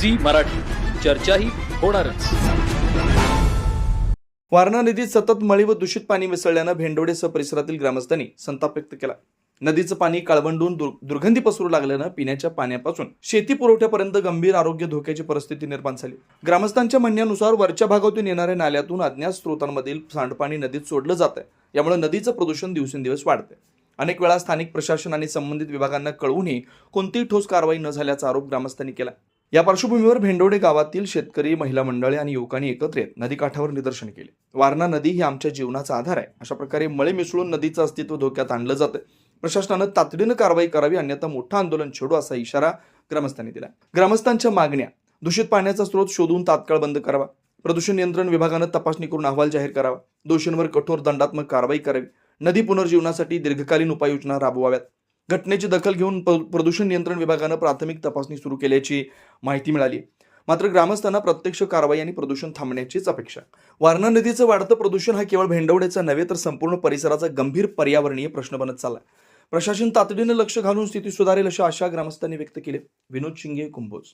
Zee Marathi. चर्चाही होणारच. वारणा नदीत सतत मळी व दूषित पाणी मिसळल्यानं भेंडोडेसह परिसरातील ग्रामस्थांनी संताप व्यक्त केला. नदीचं पाणी काळवंडून दुर्गंधी पसरू लागल्यानं पिण्याच्या पाण्यापासून शेती पुरवठ्यापर्यंत गंभीर आरोग्य धोक्याची परिस्थिती निर्माण झाली. ग्रामस्थांच्या म्हणण्यानुसार वरच्या भागातून येणाऱ्या नाल्यातून अज्ञात स्रोतांमधील सांडपाणी नदीत सोडलं जात आहे यामुळे नदीचं प्रदूषण दिवसेंदिवस वाढतंय. अनेक वेळा स्थानिक प्रशासन आणि संबंधित विभागांना कळवूनही कोणतीही ठोस कारवाई न झाल्याचा आरोप ग्रामस्थांनी केला. या पार्श्वभूमीवर भेंडोडे गावातील शेतकरी महिला मंडळे आणि युवकांनी एकत्र येत नदीकाठावर निदर्शन केले. वारणा नदी ही आमच्या जीवनाचा आधार आहे. अशा प्रकारे मळे मिसळून नदीचं अस्तित्व धोक्यात आणलं जातं प्रशासनानं तातडीनं कारवाई करावी अन्यथा मोठं आंदोलन छेडू असा इशारा ग्रामस्थांनी दिला ग्रामस्थांच्या मागण्या दूषित पाण्याचा स्रोत शोधून तात्काळ बंद करावा. प्रदूषण नियंत्रण विभागानं तपासणी करून अहवाल जाहीर करावा. दोषींवर कठोर दंडात्मक कारवाई करावी. नदी पुनर्जीवनासाठी दीर्घकालीन उपाययोजना राबवाव्यात. घटनेची दखल घेऊन प्रदूषण नियंत्रण विभागानं प्राथमिक तपासणी सुरू केल्याची माहिती मिळाली. मात्र ग्रामस्थांना प्रत्यक्ष कारवाई आणि प्रदूषण थांबण्याचीच अपेक्षा. वारणा नदीचं वाढतं प्रदूषण हा केवळ भेंडवड्याचा नव्हे तर संपूर्ण परिसराचा गंभीर पर्यावरणीय प्रश्न बनत चाललाय. प्रशासन तातडीनं लक्ष घालून स्थिती सुधारेल अशा आशा ग्रामस्थांनी व्यक्त केली. विनोद शिंगे कुंभोज.